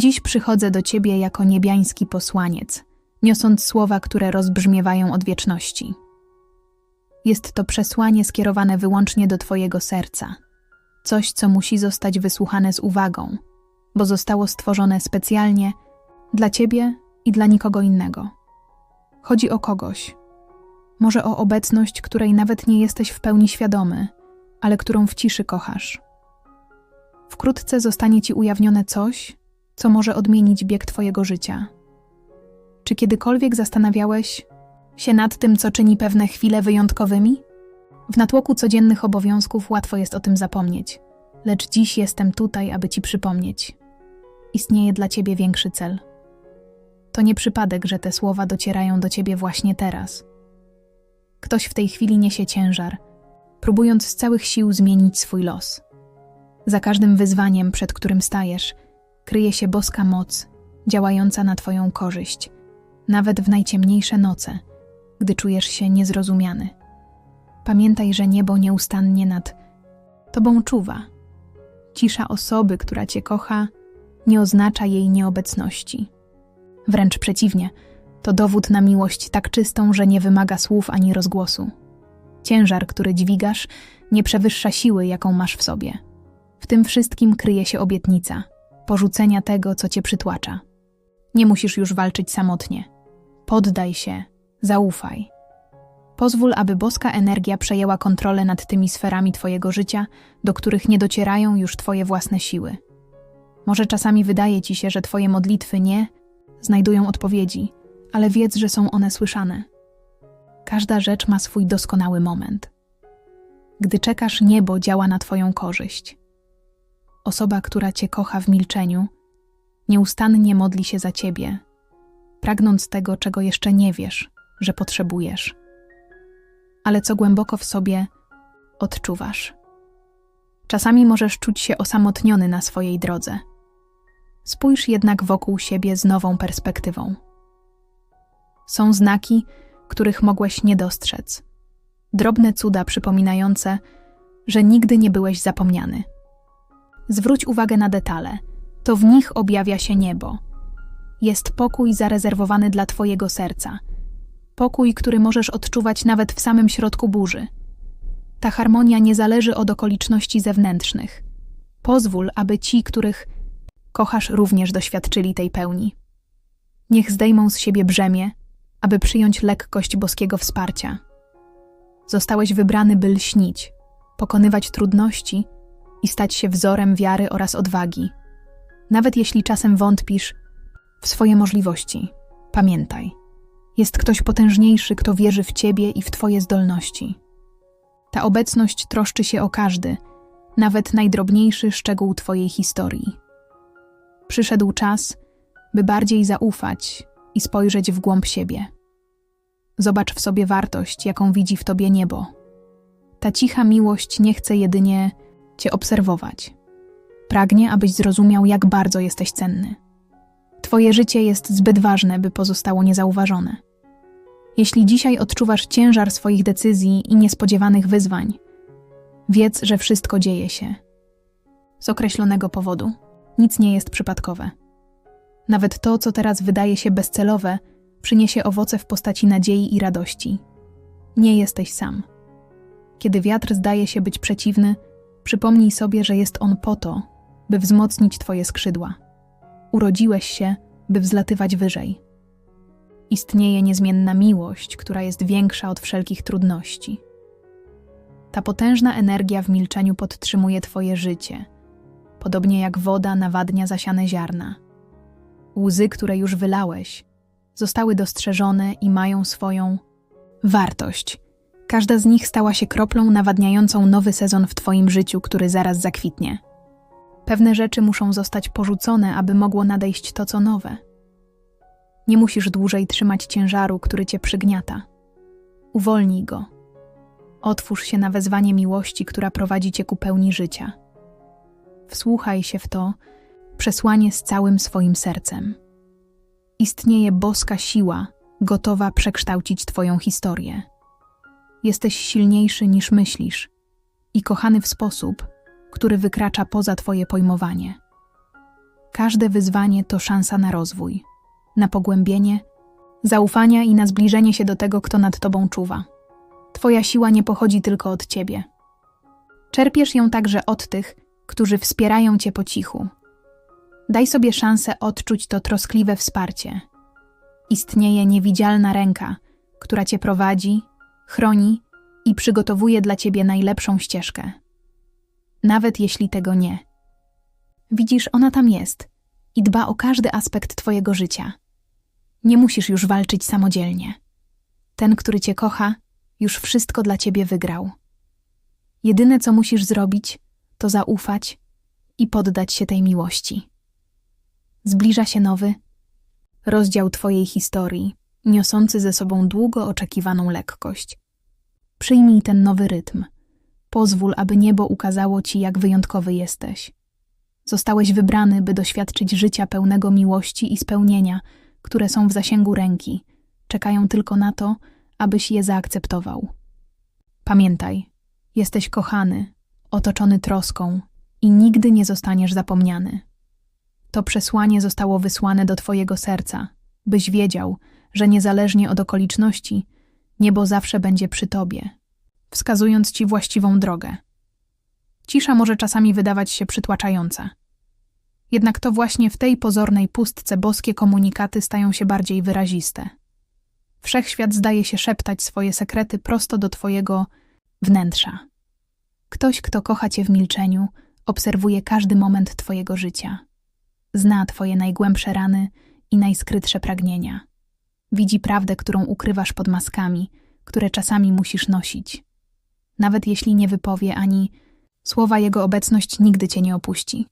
Dziś przychodzę do Ciebie jako niebiański posłaniec, niosąc słowa, które rozbrzmiewają od wieczności. Jest to przesłanie skierowane wyłącznie do Twojego serca, coś, co musi zostać wysłuchane z uwagą, bo zostało stworzone specjalnie dla Ciebie i dla nikogo innego. Chodzi o kogoś, może o obecność, której nawet nie jesteś w pełni świadomy, ale którą w ciszy kochasz. Wkrótce zostanie Ci ujawnione coś, co może odmienić bieg Twojego życia. Czy kiedykolwiek zastanawiałeś się nad tym, co czyni pewne chwile wyjątkowymi? W natłoku codziennych obowiązków łatwo jest o tym zapomnieć, lecz dziś jestem tutaj, aby Ci przypomnieć. Istnieje dla Ciebie większy cel. To nie przypadek, że te słowa docierają do Ciebie właśnie teraz. Ktoś w tej chwili niesie ciężar, próbując z całych sił zmienić swój los. Za każdym wyzwaniem, przed którym stajesz, kryje się boska moc, działająca na Twoją korzyść, nawet w najciemniejsze noce, gdy czujesz się niezrozumiany. Pamiętaj, że niebo nieustannie nad Tobą czuwa. Cisza osoby, która Cię kocha, nie oznacza jej nieobecności. Wręcz przeciwnie, to dowód na miłość tak czystą, że nie wymaga słów ani rozgłosu. Ciężar, który dźwigasz, nie przewyższa siły, jaką masz w sobie. W tym wszystkim kryje się obietnica porzucenia tego, co cię przytłacza. Nie musisz już walczyć samotnie. Poddaj się, zaufaj. Pozwól, aby boska energia przejęła kontrolę nad tymi sferami Twojego życia, do których nie docierają już Twoje własne siły. Może czasami wydaje Ci się, że Twoje modlitwy nie znajdują odpowiedzi, ale wiedz, że są one słyszane. Każda rzecz ma swój doskonały moment. Gdy czekasz, niebo działa na Twoją korzyść. Osoba, która Cię kocha w milczeniu, nieustannie modli się za Ciebie, pragnąc tego, czego jeszcze nie wiesz, że potrzebujesz, ale co głęboko w sobie odczuwasz. Czasami możesz czuć się osamotniony na swojej drodze. Spójrz jednak wokół siebie z nową perspektywą. Są znaki, których mogłeś nie dostrzec. Drobne cuda przypominające, że nigdy nie byłeś zapomniany. Zwróć uwagę na detale. To w nich objawia się niebo. Jest pokój zarezerwowany dla Twojego serca. Pokój, który możesz odczuwać nawet w samym środku burzy. Ta harmonia nie zależy od okoliczności zewnętrznych. Pozwól, aby ci, których kochasz, również doświadczyli tej pełni. Niech zdejmą z siebie brzemię, aby przyjąć lekkość boskiego wsparcia. Zostałeś wybrany, by lśnić, pokonywać trudności i stać się wzorem wiary oraz odwagi. Nawet jeśli czasem wątpisz w swoje możliwości, pamiętaj, jest ktoś potężniejszy, kto wierzy w ciebie i w twoje zdolności. Ta obecność troszczy się o każdy, nawet najdrobniejszy szczegół twojej historii. Przyszedł czas, by bardziej zaufać i spojrzeć w głąb siebie. Zobacz w sobie wartość, jaką widzi w tobie niebo. Ta cicha miłość nie chce jedynie Cię obserwować. Pragnie, abyś zrozumiał, jak bardzo jesteś cenny. Twoje życie jest zbyt ważne, by pozostało niezauważone. Jeśli dzisiaj odczuwasz ciężar swoich decyzji i niespodziewanych wyzwań, wiedz, że wszystko dzieje się. Z określonego powodu nic nie jest przypadkowe. Nawet to, co teraz wydaje się bezcelowe, przyniesie owoce w postaci nadziei i radości. Nie jesteś sam. Kiedy wiatr zdaje się być przeciwny, Przypomnij sobie, że jest on po to, by wzmocnić Twoje skrzydła. Urodziłeś się, by wzlatywać wyżej. Istnieje niezmienna miłość, która jest większa od wszelkich trudności. Ta potężna energia w milczeniu podtrzymuje Twoje życie, podobnie jak woda nawadnia zasiane ziarna. Łzy, które już wylałeś, zostały dostrzeżone i mają swoją wartość – Każda z nich stała się kroplą nawadniającą nowy sezon w Twoim życiu, który zaraz zakwitnie. Pewne rzeczy muszą zostać porzucone, aby mogło nadejść to, co nowe. Nie musisz dłużej trzymać ciężaru, który cię przygniata. Uwolnij go. Otwórz się na wezwanie miłości, która prowadzi cię ku pełni życia. Wsłuchaj się w to przesłanie z całym swoim sercem. Istnieje boska siła, gotowa przekształcić Twoją historię. Jesteś silniejszy niż myślisz i kochany w sposób, który wykracza poza Twoje pojmowanie. Każde wyzwanie to szansa na rozwój, na pogłębienie, zaufania i na zbliżenie się do tego, kto nad tobą czuwa. Twoja siła nie pochodzi tylko od ciebie. Czerpiesz ją także od tych, którzy wspierają cię po cichu. Daj sobie szansę odczuć to troskliwe wsparcie. Istnieje niewidzialna ręka, która cię prowadzi, chroni i przygotowuje dla ciebie najlepszą ścieżkę. Nawet jeśli tego nie. Widzisz, ona tam jest i dba o każdy aspekt twojego życia. Nie musisz już walczyć samodzielnie. Ten, który cię kocha, już wszystko dla ciebie wygrał. Jedyne, co musisz zrobić, to zaufać i poddać się tej miłości. Zbliża się nowy rozdział Twojej historii, niosący ze sobą długo oczekiwaną lekkość. Przyjmij ten nowy rytm. Pozwól, aby niebo ukazało Ci, jak wyjątkowy jesteś. Zostałeś wybrany, by doświadczyć życia pełnego miłości i spełnienia, które są w zasięgu ręki, czekają tylko na to, abyś je zaakceptował. Pamiętaj, jesteś kochany, otoczony troską i nigdy nie zostaniesz zapomniany. To przesłanie zostało wysłane do Twojego serca, byś wiedział, że niezależnie od okoliczności, niebo zawsze będzie przy Tobie, wskazując Ci właściwą drogę. Cisza może czasami wydawać się przytłaczająca. Jednak to właśnie w tej pozornej pustce boskie komunikaty stają się bardziej wyraziste. Wszechświat zdaje się szeptać swoje sekrety prosto do Twojego wnętrza. Ktoś, kto kocha Cię w milczeniu, obserwuje każdy moment Twojego życia. Zna Twoje najgłębsze rany i najskrytsze pragnienia. Widzi prawdę, którą ukrywasz pod maskami, które czasami musisz nosić. Nawet jeśli nie wypowie ani słowa, jego obecność nigdy Cię nie opuści.